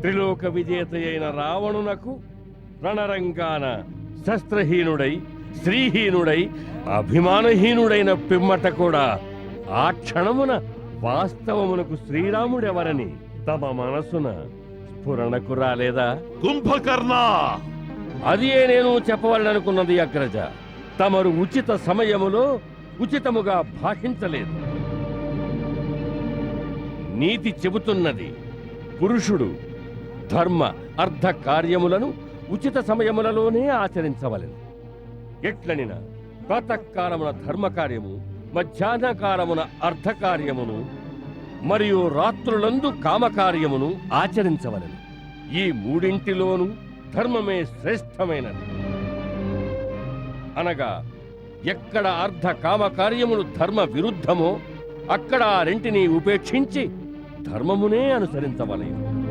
త్రిలోక విజేత అయిన రావణునకు రణరంగాన శస్త్రహీనుడై శ్రీహీనుడై అభిమానహీనుడైన పిమ్మట కూడా ఆ క్షణమున వాస్తవమునకు శ్రీరాముడెవరని తమ మనసున స్ఫురణకు రాలేదా? కుంభకర్ణ! అదియే నేను చెప్పవాలనుకున్నది అగ్రజ. తమరు ఉచిత సమయములో ఉచితముగా భాషించలేదు. నీతి చెబుతున్నది. పురుషుడు ధర్మ అర్థ కార్యములను ఉచిత సమయములలోనే ఆచరించవలెను. ఎట్లనిన ప్రాతకాలమున ధర్మ కార్యము మధ్యాహ్న మరియు రాత్రులందు కామకార్యమును ఆచరించవలెను. ఈ మూడింటిలోనూ ధర్మమే శ్రేష్టమైనది. అనగా ఎక్కడ అర్ధ కామకార్యములు ధర్మ విరుద్ధమో అక్కడ ఆ రెంటిని ఉపేక్షించి ధర్మమునే అనుసరించవలేదు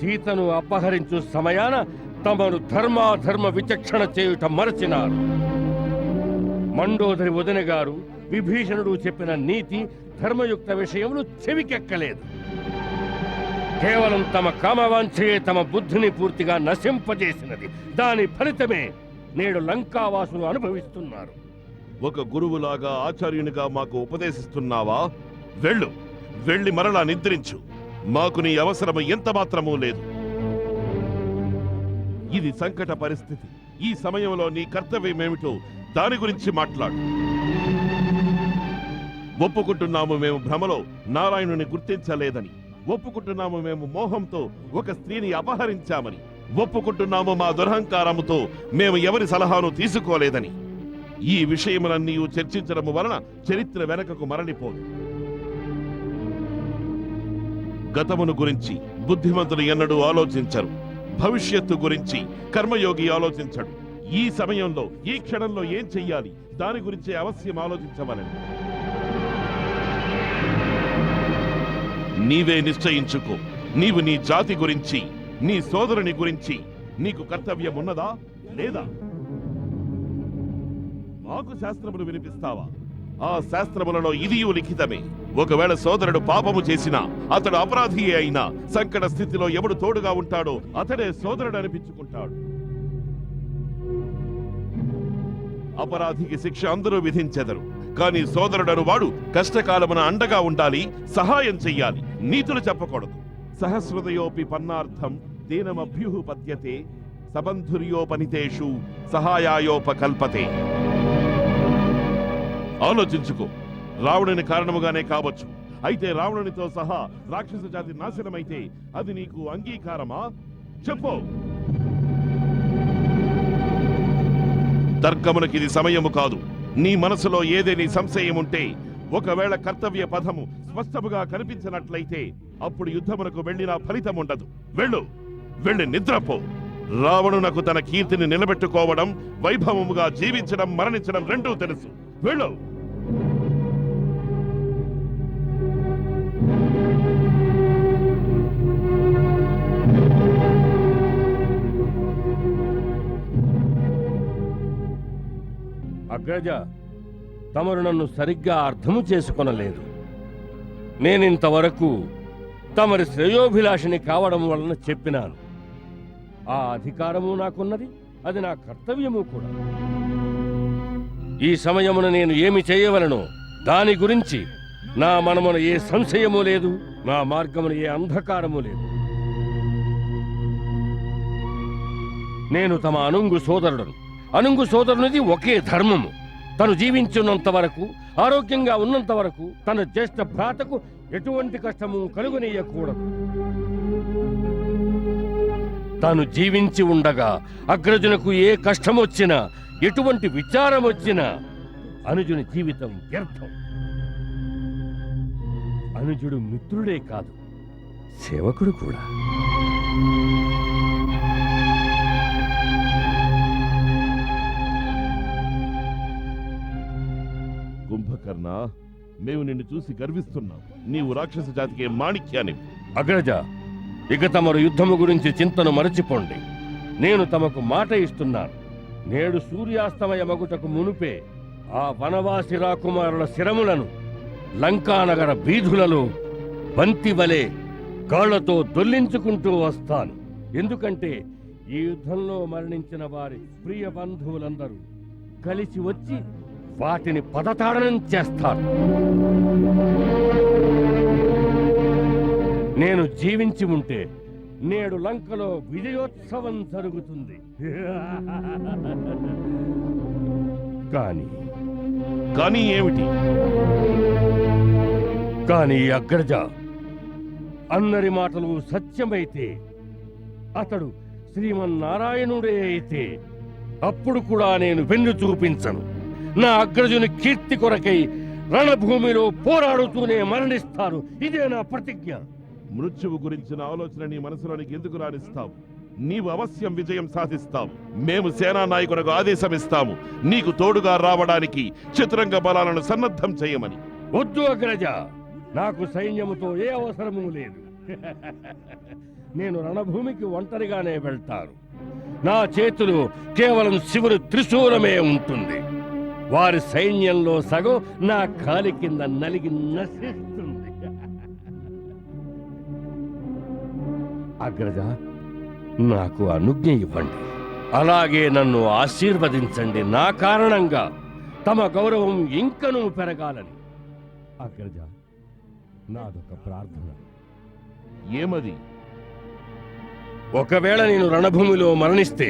సీతను అపహరించు సమయాన తమను ధర్మాధర్మ విచక్షణ చేయుట మరచినారు. మండోదరి వదిన గారు విభీషణుడు చెప్పిన నీతి ధర్మయుక్త విషయంలో చెవికెక్కలేదు. కేవలం తమ కామవాంఛయే తమ బుద్ధిని పూర్తిగా నశింపజేసినది. దాని ఫలితమే నేడు లంకావాసులు అనుభవిస్తున్నారు. ఒక గురువులాగా ఆచార్యునిగా మాకు ఉపదేశిస్తున్నావా? వెళ్ళు. వెళ్ళి మరలా నిద్రించు. మాకు నీ అవసరము ఎంత మాత్రమూ లేదు. ఇది సంకట పరిస్థితి. ఈ సమయంలో నీ కర్తవ్యమేమిటో దాని గురించి మాట్లాడు. ఒప్పుకుంటున్నాము మేము భ్రమలో నారాయణుని గుర్తించలేదని. ఒప్పుకుంటున్నాము మేము మోహంతో ఒక స్త్రీని అపహరించామని. ఒప్పుకుంటున్నాము మా దురహంకారముతో మేము ఎవరి సలహాను తీసుకోలేదని. ఈ విషయములన్నీ చర్చించడము వలన చరిత్ర వెనకకు మరలిపోదు. గతమును గురించి బుద్ధిమంతులు ఎన్నడూ ఆలోచించరు. భవిష్యత్తు గురించి కర్మయోగి ఆలోచించడు. ఈ సమయంలో ఈ క్షణంలో ఏం చెయ్యాలి? దాని గురించి అవశ్యం ఆలోచించవలని నీవే నిశ్చయించుకో. నీవు నీ జాతి గురించి నీ సోదరుని గురించి నీకు కర్తవ్యం ఉన్నదా? లేదా? మాకు శాస్త్రములు వినిపిస్తావా? ఆ శాస్త్రములలో ఇదియు లిఖితమే. ఒకవేళ సోదరుడు పాపము చేసినా అతడు అపరాధి అయినా సంకట స్థితిలో ఎవడు తోడుగా ఉంటాడో అతడే సోదరుడు అనిపించుకుంటాడు. అపరాధికి శిక్ష అందరూ విధించెదరు. కానీ సోదరుడను వాడు కష్టకాలమున అండగా ఉండాలి సహాయం చెయ్యాలి నీతులు చెప్పకూడదు. సహస్రదయోపి పన్నార్థం దీనమభ్యు పద్యతే సబంధుర్యోపనితేషు సహాయాయోపకల్పతే. ఆలోచించుకో. రావణుని కారణముగానే కావచ్చు. అయితే రావణునితో సహా రాక్షస జాతి నాశనమైతే అది నీకు అంగీకారమా? చెప్పు. తర్కమునకి ఇది సమయము కాదు. నీ మనసులో ఏదేని సంశయం ఉంటే ఒకవేళ కర్తవ్య పదము స్పష్టముగా కనిపించినట్లయితే అప్పుడు యుద్ధమునకు వెళ్ళినా ఫలితం ఉండదు వెళ్ళు. వెళ్ళి నిద్రపో. రావణునకు తన కీర్తిని నిలబెట్టుకోవడం వైభవముగా జీవించడం మరణించడం రెండూ తెలుసు. వెళ్ళు. అగ్రజ తమరు నన్ను సరిగ్గా అర్థము చేసుకొనలేదు. నేనింతవరకు తమరి శ్రేయోభిలాషిని కావడం వలన చెప్పినాను. ఆ అధికారము నాకున్నది అది నా కర్తవ్యము కూడా. ఈ సమయమున నేను ఏమి చేయవలను దాని గురించి నా మనమున ఏ సంశయము లేదు నా మార్గమున ఏ అంధకారము లేదు. నేను తమ అనుంగు సోదరుడను. అనుంగు సోదరునిది ఒకే ధర్మము. తను జీవించున్నంత వరకు ఆరోగ్యంగా ఉన్నంత వరకు తన జ్యేష్ఠ భ్రాతకు ఎటువంటి కష్టము కలుగునీయకూడదు. తాను జీవించి ఉండగా అగ్రజునకు ఏ కష్టం వచ్చినా ఎటువంటి విచారం వచ్చినా అనుజుని జీవితం వ్యర్థం. అనుజుడు మిత్రుడే కాదు సేవకుడు కూడా. కర్ణ మేము నిన్ను చూసి గర్విస్తున్నాం. నీవు రాక్షస జాతికి మాణిక్యాన్ని అగ్రజ ఇక తమరు యుద్ధము గురించి చింతను మరచిపోండి. నేను తమకు మాట ఇస్తున్నాను. నేడు సూర్యాస్తమయ మగుటకు మునుపే ఆ వనవాసి రాకుమారుల శిరములను లంకానగర వీధులలో బంతి వలె కాళ్ళతో దొల్లించుకుంటూ వస్తాను. ఎందుకంటే ఈ యుద్ధంలో మరణించిన వారి ప్రియ బంధువులందరూ కలిసి వచ్చి వాటిని పదతాడనం చేస్తారు నేను జీవించి ఉంటే నేడు లంకలో విజయోత్సవం జరుగుతుంది. కానీ కానీ ఏమిటి? కానీ అగ్రజ అన్నరి మాటలు సత్యమైతే అతడు శ్రీమన్నారాయణుడే అయితే అప్పుడు కూడా నేను వెన్ను చూపించను. నా అగ్రజుని కీర్తి కొరకై రణభూమిలో పోరాడుతూనే మరణిస్తాను ఇదే నా ప్రతిజ్ఞ. మృత్యువు గురించిన ఆలోచన నీ మనసులోనికి ఎందుకు రాణిస్తావు నీవు అవశ్యం విజయం సాధిస్తావు. మేము సేనా నాయకులకు ఆదేశమిస్తాము. నీకు తోడుగా రావడానికి చతురంగ బలాలను సన్నద్ధం చేయమని. వద్దు అగ్రజ. నాకు సైన్యముతో ఏ అవసరము లేదు. నేను రణభూమికి ఒంటరిగానే వెళ్తాను. నా చేతిలో కేవలం శివుని త్రిశూలమే ఉంటుంది. వారి సైన్యంలో సగం నా కాలి కింద నలిగి నశిస్తుంది అగ్రజ నాకు అనుజ్ఞ ఇవ్వండి. అలాగే నన్ను ఆశీర్వదించండి. నా కారణంగా తమ గౌరవం ఇంకనూ పెరగాలని. అగ్రజ నాదొక ప్రార్థన. ఏమది? ఒకవేళ నేను రణభూమిలో మరణిస్తే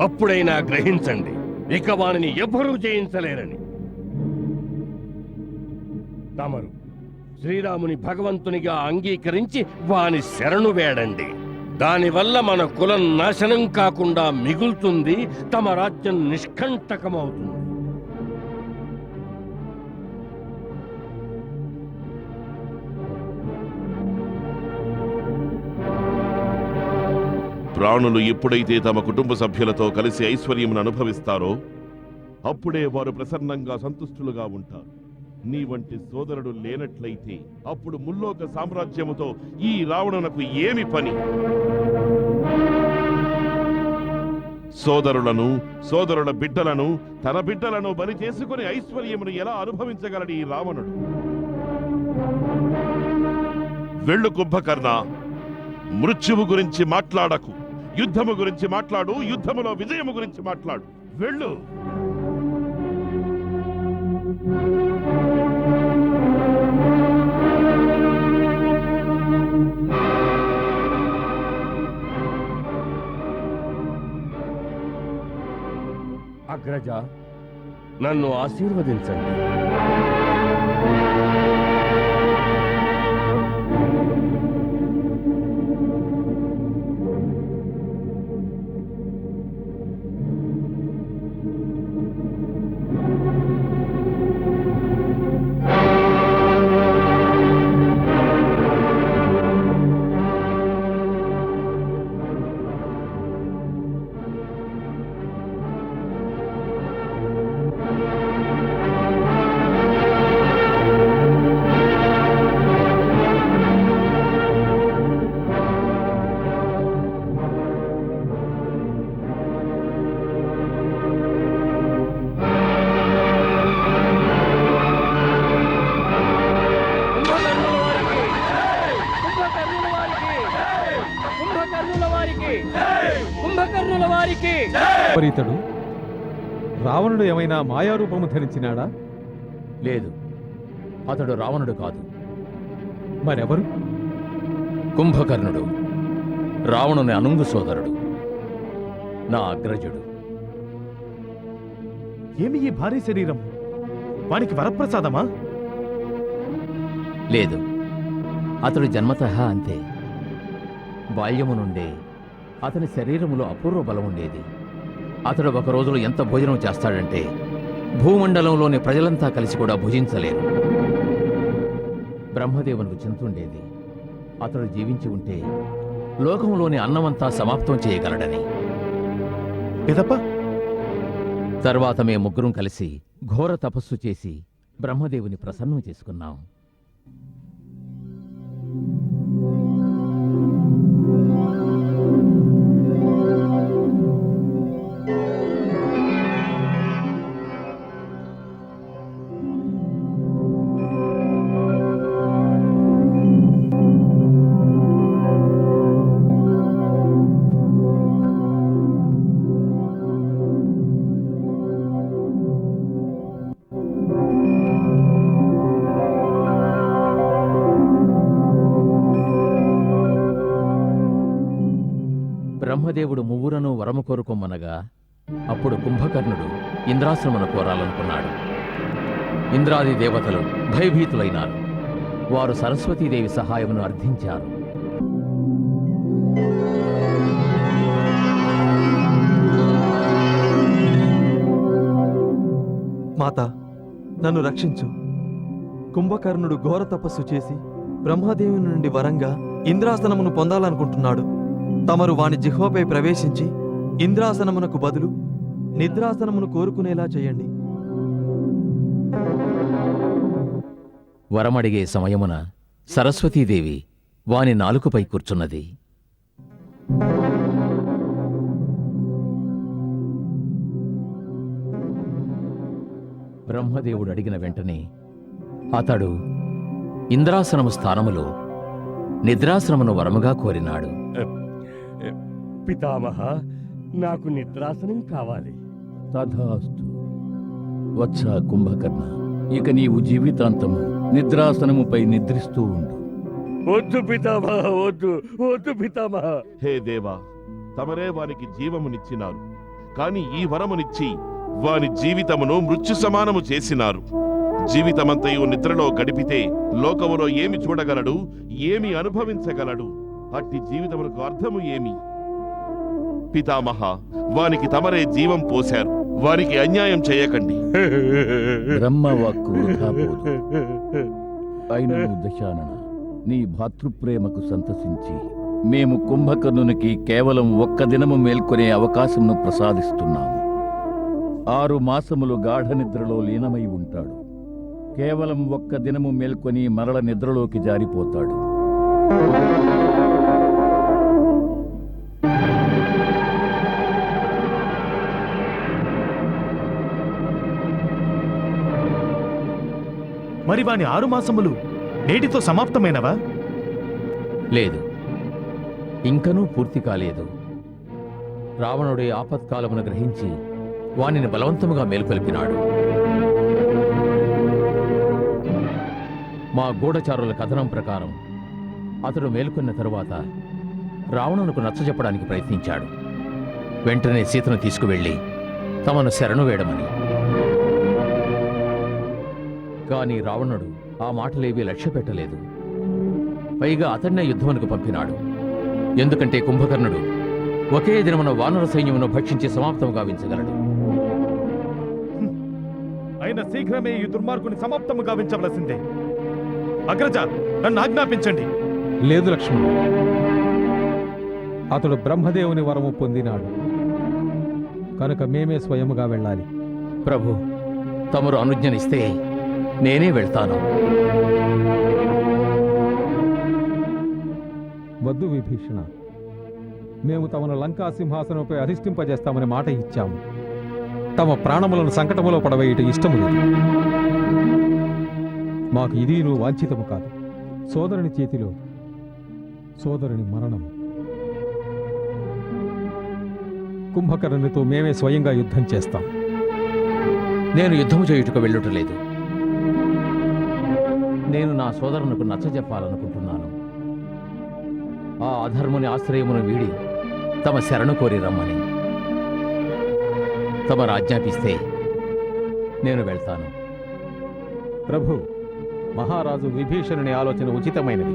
అప్పుడైనా గ్రహించండి. ఇక వానిని ఎవ్వరూ జయించలేరని. తమరు శ్రీరాముని భగవంతునిగా అంగీకరించి వాని శరణు వేడండి. దానివల్ల మన కులం నాశనం కాకుండా మిగులుతుంది తమ రాజ్యం నిష్కంటకమవుతుంది. ప్రాణులు ఎప్పుడైతే తమ కుటుంబ సభ్యులతో కలిసి ఐశ్వర్యమును అనుభవిస్తారో అప్పుడే వారు ప్రసన్నంగా సంతుష్టులుగా ఉంటారు. నీ వంటి సోదరుడు లేనట్లయితే అప్పుడు ముల్లోక సామ్రాజ్యముతో ఈ రావణునకు ఏమి పని? సోదరులను సోదరుల బిడ్డలను తన బిడ్డలను బలి చేసుకుని ఐశ్వర్యమును ఎలా అనుభవించగలడు ఈ రావణుడు? వెళ్ళు కుంభకర్ణ మృత్యువు గురించి మాట్లాడకు. యుద్ధము గురించి మాట్లాడు యుద్ధములో విజయము గురించి మాట్లాడు. వెళ్ళు. అగ్రజ నన్ను ఆశీర్వదించండి. విపరీతుడు రావణుడు ఏమైనా మాయారూపము ధరించినాడా? లేదు. అతడు రావణుడు కాదు. మరెవరు? కుంభకర్ణుడు. రావణుని అనుంగు సోదరుడు. నా అగ్రజుడు. ఏమి ఈ భారీ శరీరం? వానికి వరప్రసాదమా? లేదు. అతడు జన్మతః అంతే. బాల్యము నుండే అతని శరీరములో అపూర్వ బలం ఉండేది అతడు ఒక రోజులో ఎంత భోజనం చేస్తాడంటే భూమండలంలోని ప్రజలంతా కలిసి కూడా భుజించలేరు. బ్రహ్మదేవునికి చింతుండేది అతడు జీవించి ఉంటే లోకంలోని అన్నమంతా సమాప్తం చేయగలడని. పిదప తర్వాత మేము ముగ్గురం కలిసి ఘోర తపస్సు చేసి బ్రహ్మదేవుని ప్రసన్నం చేసుకున్నాం. ఇంద్రాశ్రమను కోరాలనుకున్నాడు. ఇంద్రాది దేవతలు భయభీతులైనారు. వారు సరస్వతీదేవి సహాయమును అర్థించారు. మాత నన్ను రక్షించు. కుంభకర్ణుడు ఘోర తపస్సు చేసి బ్రహ్మదేవుని నుండి వరంగా ఇంద్రాసనమును పొందాలనుకుంటున్నాడు. తమరు వాని జిహ్వపై ప్రవేశించి ఇంద్రాసనమునకు బదులు నిద్రాసనమును కోరుకునేలా చేయండి. వరమడిగే సమయమున సరస్వతీదేవి వాని నాలుకపై కూర్చున్నది. బ్రహ్మదేవుడు అడిగిన వెంటనే అతడు ఇంద్రాసనము స్థానములో నిద్రాసనమును వరముగా కోరినాడు. పితామహ నాకు నిద్రాసనం కావాలి. తథాస్తు వత్స కుంభకర్ణ ఇక నీవు జీవితాంతము నిద్రాసనముపై నిద్రిస్తూ ఉండు. వద్దు పితామహ వద్దు వద్దు పితామహ. హే దేవా తమరే వానికి జీవమునిచ్చినారు. కాని ఈ వరమునిచ్చి వాని జీవితమును మృత్యు సమానము చేసినారు. జీవితమంతయు నిద్రలో గడిపితే లోకములో ఏమి చూడగలడు ఏమి అనుభవించగలడు? అట్టి జీవితమునకు అర్థము ఏమి? పితామహ వానికి తమరే జీవం పోశారు. వారికి అన్యాయం చేయకండి. బ్రహ్మవాక్కు వృధా పోదు దశానన నీ భాతృప్రేమకు సంతసించి మేము కుంభకర్ణునికి కేవలం ఒక్క దినము మేల్కొనే అవకాశంను ప్రసాదిస్తున్నాము. ఆరు మాసములు గాఢ నిద్రలో లీనమై ఉంటాడు. కేవలం ఒక్క దినము మేల్కొని మరల నిద్రలోకి జారిపోతాడు. మరి వాని ఆరు మాసములు నేటితో సమాప్తమైనవా? లేదు. ఇంకనూ పూర్తి కాలేదు. రావణుడి ఆపత్కాలమును గ్రహించి వానిని బలవంతముగా మేల్కొల్పినాడు. మా గూఢచారుల కథనం ప్రకారం అతడు మేల్కొన్న తరువాత రావణునకు నచ్చజెప్పడానికి ప్రయత్నించాడు. వెంటనే సీతను తీసుకువెళ్ళి తమను శరణు వేయడమని కాని రావణుడు ఆ మాటలేవీ లక్ష్య పెట్టలేదు పైగా అతన్నే యుద్ధమునకు పంపినాడు. ఎందుకంటే కుంభకర్ణుడు ఒకే దినమున వానర సైన్యమును భక్షించి సమాప్తం గావించగలడు. అయిన శీఘ్రమే ఈ దుర్మార్గుని సమాప్తము గావించవలసిందే. అగ్రజ నన్ను ఆజ్ఞాపించండి. లేదు లక్ష్మణుడు అతడు బ్రహ్మదేవుని వరము పొందినాడు. కనుక మేమే స్వయముగా వెళ్ళాలి. ప్రభు తమరు అనుజ్ఞనిస్తే నేనే వెళ్తాను. వద్దు విభీషణ. మేము తమను లంకా సింహాసనంపై అధిష్ఠింపజేస్తామని మాట ఇచ్చాము. తమ ప్రాణములను సంకటములో పడవేయట ఇష్టము లేదు. మాకు ఇది నువ్వు వాంఛితము కాదు. సోదరుని చేతిలో సోదరుని మరణము. కుంభకర్ణునితో మేమే స్వయంగా యుద్ధం చేస్తాం. నేను యుద్ధము చేయుటకు వెళ్ళుట లేదు. నేను నా సోదరునకు నచ్చజెప్పాలనుకుంటున్నాను. ఆ అధర్ముని ఆశ్రయమును వీడి తమ శరణు కోరి రమ్మని. తమ ఆజ్ఞాపిస్తే నేను వెళ్తాను. ప్రభు మహారాజు విభీషణుని ఆలోచన ఉచితమైనది.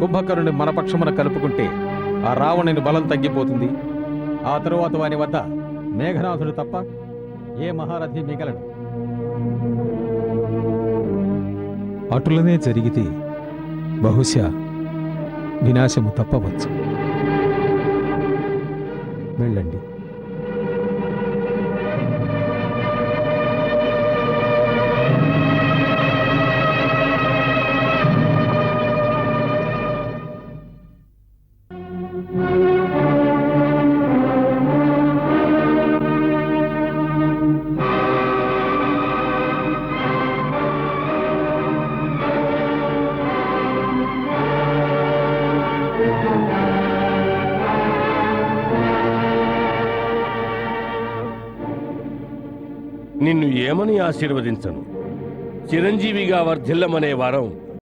కుంభకరుణ్ణి మనపక్షమున కలుపుకుంటే ఆ రావణుని బలం తగ్గిపోతుంది. ఆ తరువాత వాని వద్ద మేఘనాథుడు తప్ప ఏ మహారథి మిగలడు. అటులనే జరిగితే బహుశా వినాశము తప్పవచ్చు. వెళ్ళండి. నిన్ను ఆశీర్వదించను. చిరంజీవిగా వర్ధిల్లమనే వారం